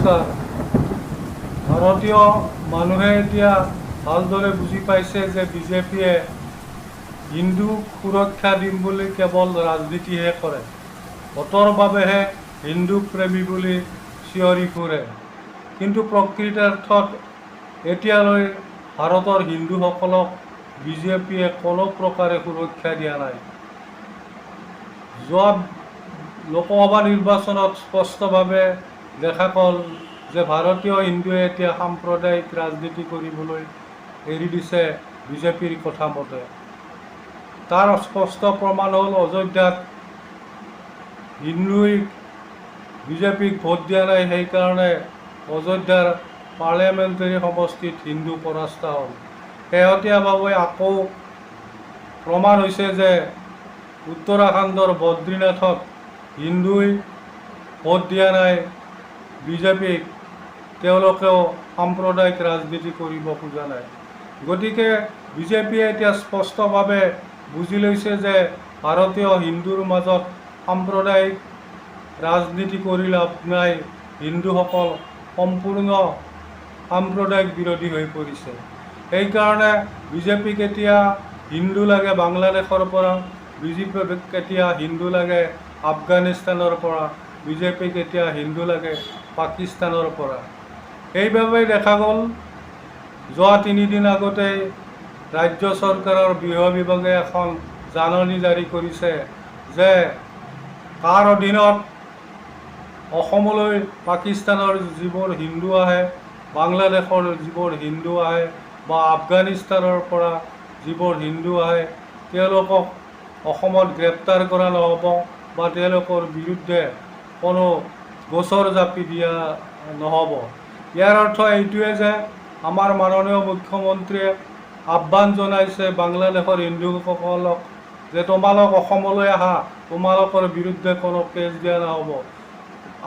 নমস্কাৰ ভাৰতীয় মানুহে এতিয়া ভালদৰে বুজি পাইছে যে বিজেপিয়ে হিন্দুক সুৰক্ষা দিম বুলি কেৱল ৰাজনীতিহে কৰে ভোটৰ বাবেহে হিন্দু প্ৰেমী বুলি চিঞৰি ফুৰে। কিন্তু প্ৰকৃতাৰ্থত এতিয়ালৈ ভাৰতৰ হিন্দুসকলক বিজেপিয়ে কোনো প্ৰকাৰে সুৰক্ষা দিয়া নাই। যোৱা লোকসভা নিৰ্বাচনত স্পষ্টভাৱে দেখা গ'ল যে ভাৰতীয় হিন্দুৱে এতিয়া সাম্প্ৰদায়িক ৰাজনীতি কৰিবলৈ এৰি দিছে বিজেপিৰ কথা মতে। তাৰ স্পষ্ট প্ৰমাণ হ'ল অযোধ্যাত হিন্দুই বিজেপিক ভোট দিয়া নাই, সেইকাৰণে অযোধ্যাৰ পাৰ্লিয়ামেণ্টাৰী সমষ্টিত হিন্দু পৰাস্ত হ'ল। শেহতীয়াভাৱে আকৌ প্ৰমাণ হৈছে যে উত্তৰাখণ্ডৰ বদ্ৰীনাথত হিন্দুই ভোট দিয়া নাই। বিজেপিক তেওঁলোকেও সাম্প্ৰদায়িক ৰাজনীতি কৰিব খোজা নাই। গতিকে বিজেপিয়ে এতিয়া স্পষ্টভাৱে বুজি লৈছে যে ভাৰতীয় হিন্দুৰ মাজত সাম্প্ৰদায়িক ৰাজনীতি কৰি লাভ নাই। হিন্দুসকল সম্পূৰ্ণ সাম্প্ৰদায়িক বিৰোধী হৈ পৰিছে। সেইকাৰণে বিজেপিক এতিয়া হিন্দু লাগে বাংলাদেশৰ পৰা, বিজেপিক এতিয়া হিন্দু লাগে আফগানিস্তানৰ পৰা। বিজেপিক এতিয়া হিন্দু লাগে পাকিস্তানৰ পৰা। সেইবাবেই দেখা গ'ল, যোৱা তিনিদিন আগতেই ৰাজ্য চৰকাৰৰ গৃহ বিভাগে এখন জাননী জাৰি কৰিছে যে কাৰ অধীনত অসমলৈ পাকিস্তানৰ যিবোৰ হিন্দু আহে, বাংলাদেশৰ যিবোৰ হিন্দু আহে বা আফগানিস্তানৰ পৰা যিবোৰ হিন্দু আহে, তেওঁলোকক অসমত গ্ৰেপ্তাৰ কৰা নহ'ব বা তেওঁলোকৰ বিৰুদ্ধে কোনো গোচৰ জাপি দিয়া নহ'ব। ইয়াৰ অৰ্থ এইটোৱে যে আমাৰ মাননীয় মুখ্যমন্ত্ৰীয়ে আহ্বান জনাইছে বাংলাদেশৰ হিন্দুসকলক যে তোমালোক অসমলৈ আহা, তোমালোকৰ বিৰুদ্ধে কোনো কেছ দিয়া নহ'ব।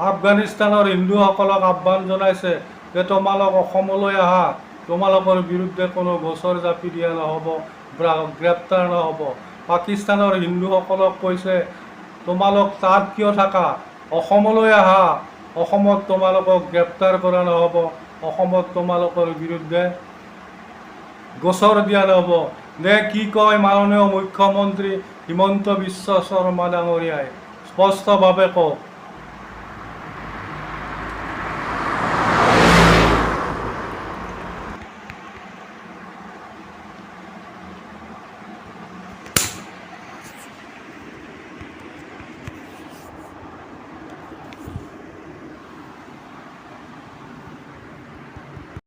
আফগানিস্তানৰ হিন্দুসকলক আহ্বান জনাইছে যে তোমালোক অসমলৈ আহা, তোমালোকৰ বিৰুদ্ধে কোনো গোচৰ জাপি দিয়া নহ'ব গ্ৰেপ্তাৰ নহ'ব। পাকিস্তানৰ হিন্দুসকলক কৈছে, তোমালোক তাত কিয় থাকা? অসমলৈ আহা। অসমত তোমালোকক গ্ৰেপ্তাৰ কৰা নহ'ব। অসমত তোমালোকৰ বিৰুদ্ধে গোচৰ দিয়া নহ'ব। নে কি কয় মাননীয় মুখ্যমন্ত্ৰী হিমন্ত বিশ্ব শৰ্মা ডাঙৰীয়াই? স্পষ্টভাৱে কওক।